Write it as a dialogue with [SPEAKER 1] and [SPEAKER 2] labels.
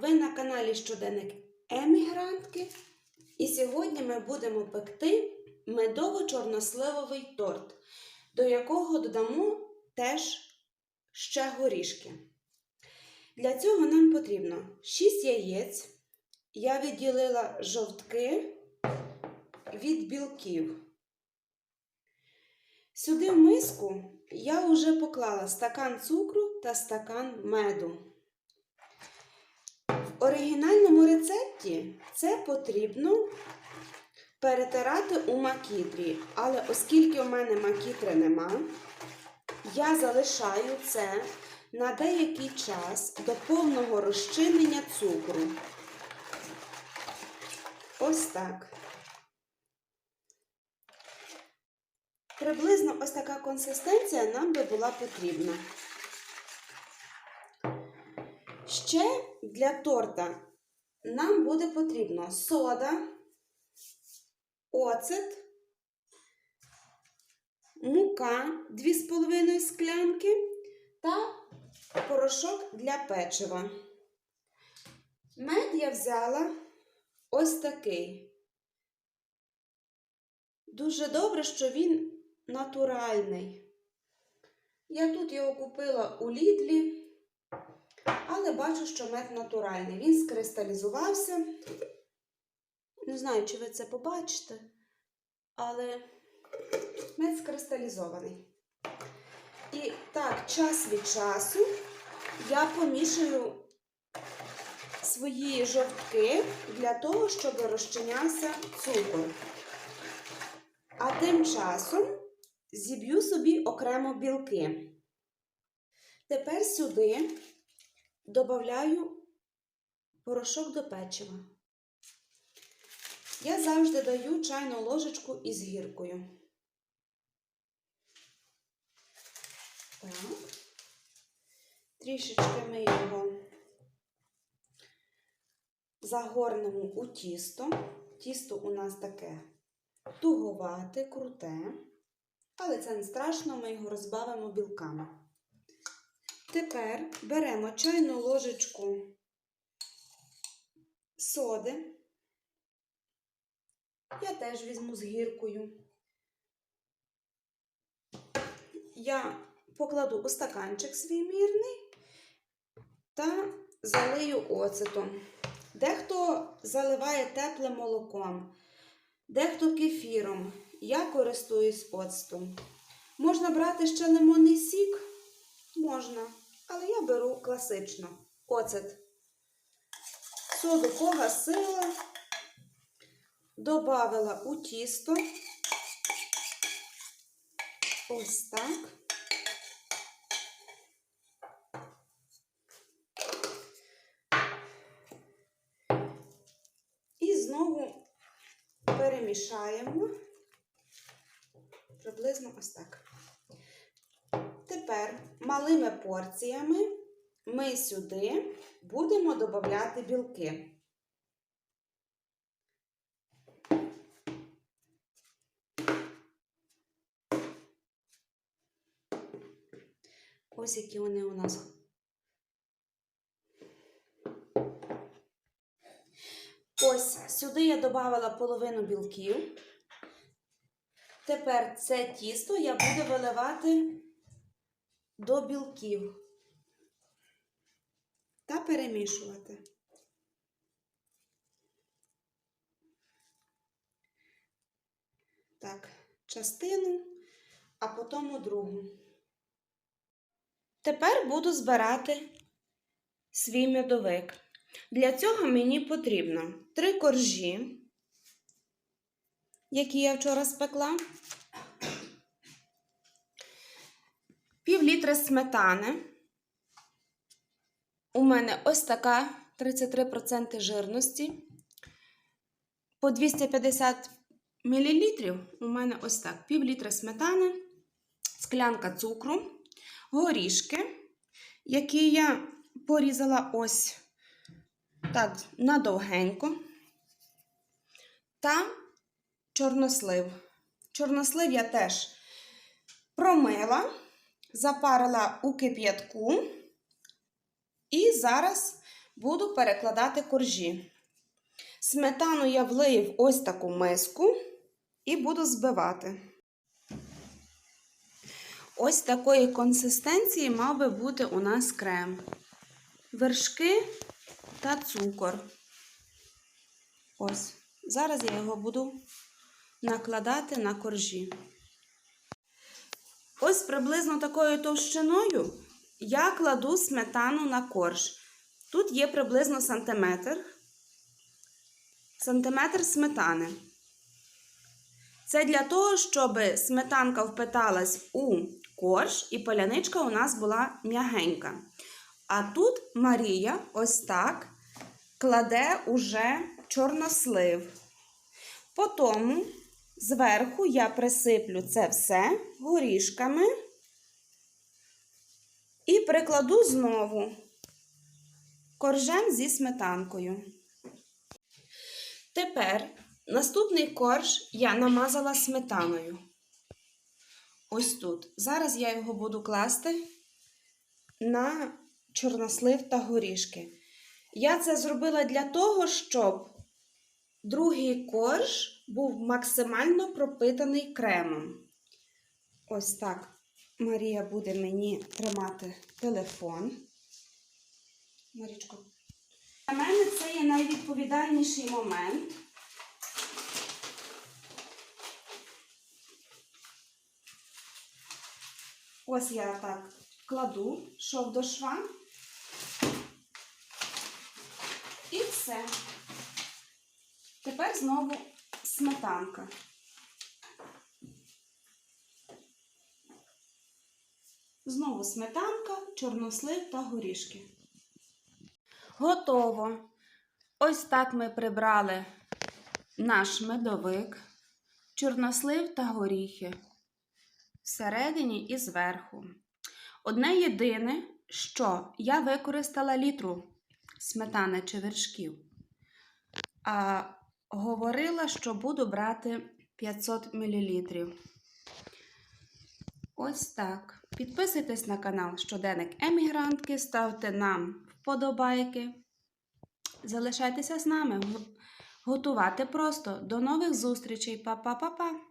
[SPEAKER 1] ви на каналі Щоденник Емігрантки. І сьогодні ми будемо пекти медово-чорносливовий торт, до якого додамо теж ще горішки. Для цього нам потрібно 6 яєць. Я відділила жовтки від білків. Сюди в миску я вже поклала стакан цукру та стакан меду. Оригінальному рецепті це потрібно перетирати у макітрі, але оскільки у мене макітри нема, я залишаю це на деякий час до повного розчинення цукру. Ось так. Приблизно ось така консистенція нам би була потрібна. Ще для торта нам буде потрібно сода, оцет, мука 2,5 склянки та порошок для печива. Мед я взяла ось такий. Дуже добре, що він натуральний. Я тут його купила у Лідлі, але бачу, що мед натуральний. Він скристалізувався. Не знаю, чи ви це побачите, але мед скристалізований. І так, час від часу я помішую свої жовтки для того, щоб розчинявся цукор. А тим часом зіб'ю собі окремо білки. Тепер сюди додаю порошок до печива. Я завжди даю чайну ложечку із гіркою. Так. Трішечки ми його загорнемо у тісто. Тісто у нас таке туговате, круте, але це не страшно, ми його розбавимо білками. Тепер беремо чайну ложечку соди. Я теж візьму з гіркою. Я покладу у стаканчик свій мірний та залию оцетом. Дехто заливає теплим молоком, дехто кефіром. Я користуюсь оцтом. Можна брати ще лимонний сік? Можна, але я беру класично оцет. Соду погасила, добавила у тісто. Ось так. І знову перемішаємо приблизно ось так. Тепер малими порціями ми сюди будемо додати білки. Ось які вони у нас. Ось сюди я додавала половину білків. Тепер це тісто я буду виливати до білків та перемішувати. Так, частину, а потім другу. Тепер буду збирати свій медовик. Для цього мені потрібно три коржі, які я вчора спекла, пів літра сметани. У мене ось така 33% жирності. По 250 мл у мене ось так пів літра сметани, склянка цукру, горішки, які я порізала ось так, надовгенько. Та чорнослив. Чорнослив я теж промила, запарила у кип'ятку. І зараз буду перекладати коржі. Сметану я влию в ось таку миску і буду збивати. Ось такої консистенції мав би бути у нас крем. Вершки та цукор. Ось. Зараз я його буду накладати на коржі. Ось приблизно такою товщиною я кладу сметану на корж. Тут є приблизно сантиметр. Сантиметр сметани. Це для того, щоб сметанка впиталась у корж і поляничка у нас була м'ягенька. А тут Марія ось так кладе уже чорнослив. Потім зверху я присиплю це все горішками і прикладу знову коржем зі сметанкою. Тепер наступний корж я намазала сметаною. Ось тут. Зараз я його буду класти на чорнослив та горішки. Я це зробила для того, щоб другий корж був максимально пропитаний кремом. Ось так Марія буде мені тримати телефон. Марічко. Для мене це є найвідповідальніший момент. Ось я так кладу шов до шва. І все. Тепер знову сметанка. Знову сметанка, чорнослив та горішки. Готово. Ось так ми прибрали наш медовик, чорнослив та горіхи. Всередині і зверху. Одне єдине, що я використала літру сметани чи вершків. А говорила, що буду брати 500 мл. Ось так. Підписуйтесь на канал Щоденник Емігрантки, ставте нам вподобайки. Залишайтеся з нами. Готувати просто. До нових зустрічей. Па-па-па-па!